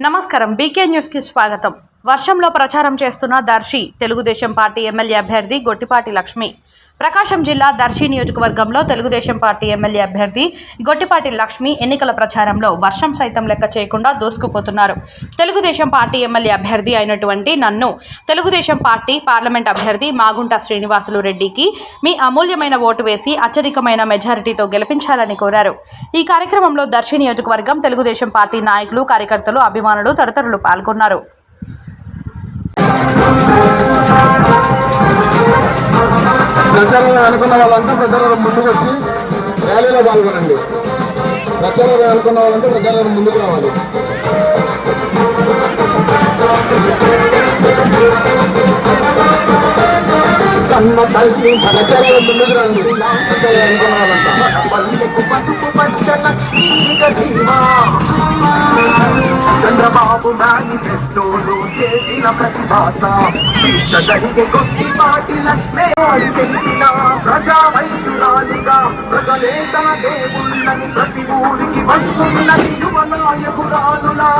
నమస్కారం. బీకే న్యూస్కి స్వాగతం. వర్షంలో ప్రచారం చేస్తున్న దర్శి తెలుగుదేశం పార్టీ ఎమ్మెల్యే అభ్యర్థి గొట్టిపాటి లక్ష్మి. ప్రకాశం జిల్లా దర్శి నియోజకవర్గంలో తెలుగుదేశం పార్టీ ఎమ్మెల్యే అభ్యర్థి గొట్టిపాటి లక్ష్మి ఎన్నికల ప్రచారంలో వర్షం సైతం లెక్క చేయకుండా దూసుకుపోతున్నారు. తెలుగుదేశం పార్టీ ఎమ్మెల్యే అభ్యర్థి అయినటువంటి నన్ను తెలుగుదేశం పార్టీ పార్లమెంట్ అభ్యర్థి మాగుంట శ్రీనివాసులు రెడ్డికి మీ అమూల్యమైన ఓటు వేసి అత్యధికమైన మెజారిటీతో గెలిపించాలని కోరారు. ఈ కార్యక్రమంలో దర్శి నియోజకవర్గం తెలుగుదేశం పార్టీ నాయకులు కార్యకర్తలు అభిమానులు తదితరులు పాల్గొన్నారు. అనుకున్న వాళ్ళంతా ప్రచారం ముందుకు వచ్చి ర్యాలీలో పాల్గొనండి. ప్రచారం అనుకున్న వాళ్ళంతా ప్రచారం ముందుకు రావాలి. కన్న తల్లి ప్రచారం ముందుకు రండి. ప్రచారం అనుకున్న వాళ్ళంతా చేసిన ప్రతి భాష జరిగే కొద్ది పాటి లక్ష్మే. తెలిసిన ప్రజా వైద్యురాలిగా ప్రజలే తన దేవుళ్ళని ప్రతి ఊరికి వస్తున్నది యువ నాయకురాలులా